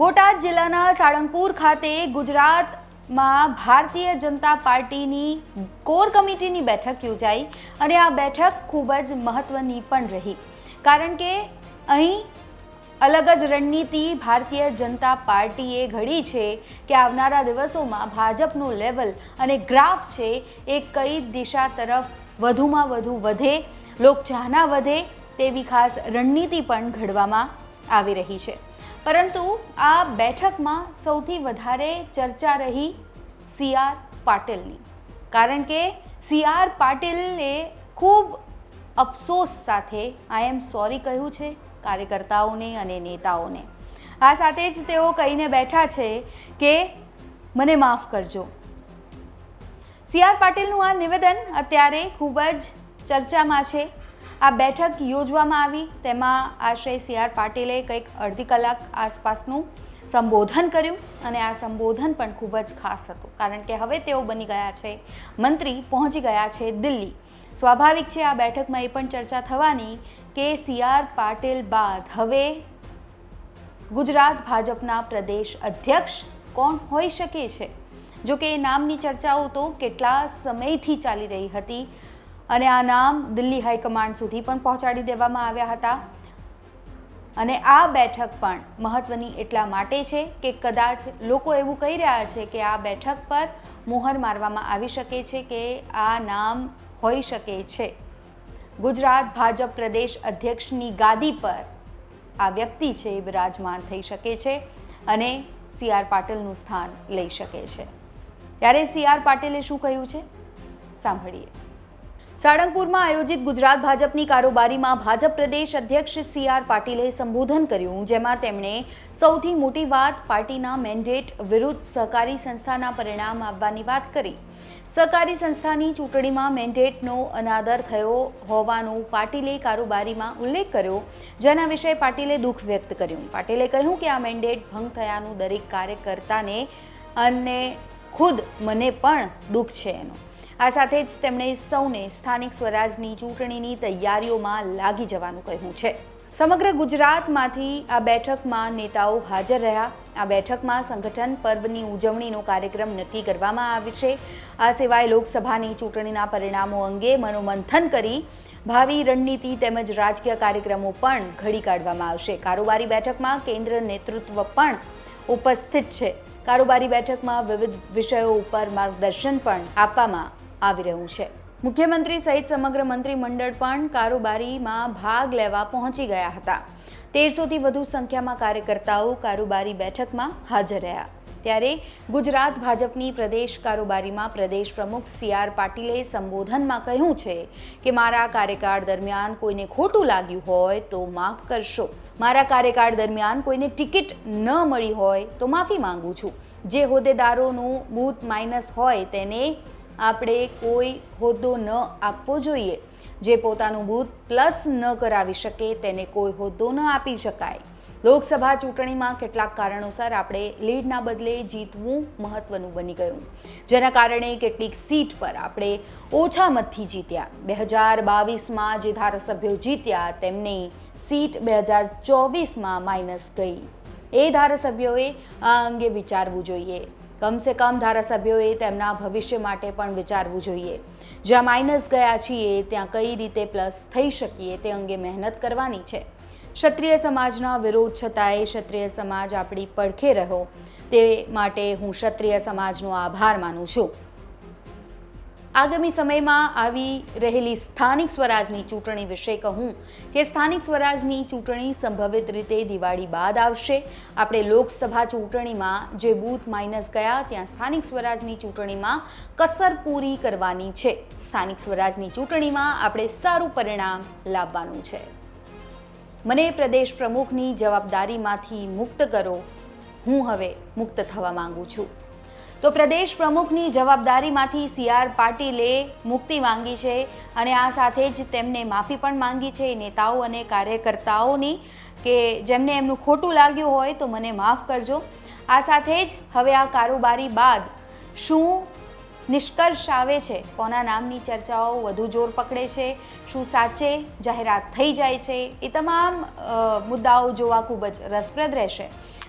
બોટાદ જિલ્લાના સાળંગપુર ખાતે ગુજરાતમાં ભારતીય જનતા પાર્ટીની કોર કમિટીની બેઠક યોજાઈ અને આ બેઠક ખૂબ જ મહત્વની પણ રહી. કારણ કે અહીં અલગ જ રણનીતિ ભારતીય જનતા પાર્ટીએ ઘડી છે કે આવનારા દિવસોમાં ભાજપનું લેવલ અને ગ્રાફ છે એ કઈ દિશા તરફ વધુમાં વધુ વધે, લોકચાહના વધે તેવી ખાસ રણનીતિ પણ ઘડવામાં આવી રહી છે. પરંતુ આ બેઠકમાં સૌથી વધારે ચર્ચા રહી સી આર પાટિલની. કારણ કે સી આર પાટિલે ખૂબ અફસોસ સાથે આઈ એમ સોરી કહ્યું છે કાર્યકર્તાઓને અને નેતાઓને. આ સાથે જ તેઓ કહીને બેઠા છે કે મને માફ કરજો. સી આર પાટીલનું આ નિવેદન અત્યારે ખૂબ જ ચર્ચામાં છે. આ બેઠક યોજવામાં આવી. તેમાં આશરે સી આર પાટીલે કંઈક અડધી કલાક આસપાસનું સંબોધન કર્યું અને આ સંબોધન પણ ખૂબ જ ખાસ હતું. કારણ કે હવે તેઓ બની ગયા છે, મંત્રી પહોંચી ગયા છે દિલ્હી. સ્વાભાવિક છે, આ બેઠકમાં એ પણ ચર્ચા થવાની કે સી આર પાટીલ બાદ હવે ગુજરાત ભાજપના પ્રદેશ અધ્યક્ષ કોણ હોઈ શકે છે? જોકે એ નામની ચર્ચાઓ તો કેટલા સમયથી ચાલી રહી હતી. અને આ નામ દિલ્હી હાઈકમાન્ડ સુધી પણ પહોંચાડી દેવામાં આવ્યા હતા. અને આ બેઠક પણ મહત્વની એટલા માટે છે કે કદાચ લોકો એવું કહી રહ્યા છે કે આ બેઠક પર મોહર મારવામાં આવી શકે છે કે આ નામ હોઈ શકે છે. ગુજરાત ભાજપ પ્રદેશ અધ્યક્ષની ગાદી પર આ વ્યક્તિ છે એ બિરાજમાન થઈ શકે છે અને સી આર પાટીલનું સ્થાન લઈ શકે છે. ત્યારે સી આર પાટીલે શું કહ્યું છે? સાંભળીએ. સાળંગપુરમાં આયોજિત ગુજરાત ભાજપની કારોબારીમાં ભાજપ પ્રદેશ અધ્યક્ષ સી આર પાટીલે સંબોધન કર્યું, જેમાં તેમણે સૌથી મોટી વાત પાર્ટીના મેન્ડેટ વિરુદ્ધ સહકારી સંસ્થાના પરિણામ આપવાની વાત કરી. સહકારી સંસ્થાની ચૂંટણીમાં મેન્ડેટનો અનાદર થયો હોવાનો પાટીલે કારોબારીમાં ઉલ્લેખ કર્યો, જેના વિશે પાટીલે દુઃખ વ્યક્ત કર્યું. પાટીલે કહ્યું કે આ મેન્ડેટ ભંગ થયાનું દરેક કાર્યકર્તાને અને ખુદ મને પણ દુઃખ છે એનું. આ સાથે જ તેમણે સૌને સ્થાનિક સ્વરાજની ચૂંટણીની તૈયારીઓમાં લાગી જવાનું કહ્યું છે. સમગ્ર ગુજરાતમાંથી આ બેઠકમાં નેતાઓ હાજર રહ્યા. આ બેઠકમાં સંગઠન પર્વની ઉજવણીનો કાર્યક્રમ નક્કી કરવામાં આવે છે. આ સિવાય લોકસભાની ચૂંટણીના પરિણામો અંગે મનોમંથન કરી ભાવિ રણનીતિ તેમજ રાજકીય કાર્યક્રમો પણ ઘડી કાઢવામાં આવશે. કારોબારી બેઠકમાં કેન્દ્ર નેતૃત્વ પણ ઉપસ્થિત છે. કારોબારી બેઠકમાં વિવિધ વિષયો ઉપર માર્ગદર્શન પણ આપવામાં આવી રહ્યું છે. મુખ્યમંત્રી સહિત સમગ્ર મંત્રીમંડળ પણ કારોબારીમાં ભાગ લેવા પહોંચી ગયા હતા. તેરસોથી વધુ સંખ્યામાં કાર્યકર્તાઓ કારોબારી બેઠકમાં હાજર રહ્યા. ત્યારે ગુજરાત ભાજપની પ્રદેશ કારોબારીમાં પ્રદેશ પ્રમુખ સી આર પાટીલે સંબોધનમાં કહ્યું છે કે, મારા કાર્યકાળ દરમિયાન કોઈને ખોટું લાગ્યું હોય તો માફ કરશો. મારા કાર્યકાળ દરમિયાન કોઈને ટિકિટ ન મળી હોય તો માફી માંગુ છું. જે હોદ્દેદારોનું બૂથ માઇનસ હોય તેને આપણે કોઈ હોદ્દો ન આપવો જોઈએ. જે પોતાનું બૂથ પ્લસ ન કરાવી શકે તેને કોઈ હોદ્દો ન આપી શકાય. લોકસભા ચૂંટણીમાં કેટલાક કારણોસર આપણે લીડના બદલે જીતવું મહત્વનું બની ગયું. જેના કારણે કેટલીક સીટ પર આપણે ઓછા મતથી જીત્યા. બે હજાર બાવીસમાં જે ધારાસભ્યો જીત્યા, તેમની સીટ બે હજાર ચોવીસમાં માઇનસ ગઈ. એ ધારાસભ્યોએ આ અંગે વિચારવું જોઈએ. કમસે કમ ધારાસભ્યોએ તેમના ભવિષ્ય માટે પણ વિચારવું જોઈએ. જ્યાં માઇનસ ગયા છીએ, ત્યાં કઈ રીતે પ્લસ થઈ શકીએ તે અંગે મહેનત કરવાની છે. ક્ષત્રિય સમાજના વિરોધ છતાંય ક્ષત્રિય સમાજ આપણી પડખે રહ્યો. તે માટે હું ક્ષત્રિય સમાજનો આભાર માનું છું. આગામી સમયમાં આવી રહેલી સ્થાનિક સ્વરાજની ચૂંટણી વિશે કહું કે સ્થાનિક સ્વરાજની ચૂંટણી સંભવિત રીતે દિવાળી બાદ આવશે. આપણે લોકસભા ચૂંટણીમાં જે બૂથ માઇનસ ગયા, ત્યાં સ્થાનિક સ્વરાજની ચૂંટણીમાં કસર પૂરી કરવાની છે. સ્થાનિક સ્વરાજની ચૂંટણીમાં આપણે સારું પરિણામ લાવવાનું છે. મને પ્રદેશ પ્રમુખની જવાબદારીમાંથી મુક્ત કરો. હું હવે મુક્ત થવા માંગુ છું. તો પ્રદેશ પ્રમુખની જવાબદારીમાંથી સી આર પાટીલે મુક્તિ માંગી છે અને આ સાથે જ તેમને માફી પણ માંગી છે. નેતાઓ અને કાર્યકર્તાઓની કે જેમને એમનું ખોટું લાગ્યું હોય તો મને માફ કરજો. આ સાથે જ હવે આ કારોબારી બાદ શું નિષ્કર્ષ આવે છે? કોના નામની ચર્ચાઓ વધુ જોર પકડે છે? શું સાચે જાહેરાત થઈ જાય છે? એ તમામ મુદ્દાઓ જોવા ખૂબ જ રસપ્રદ રહેશે.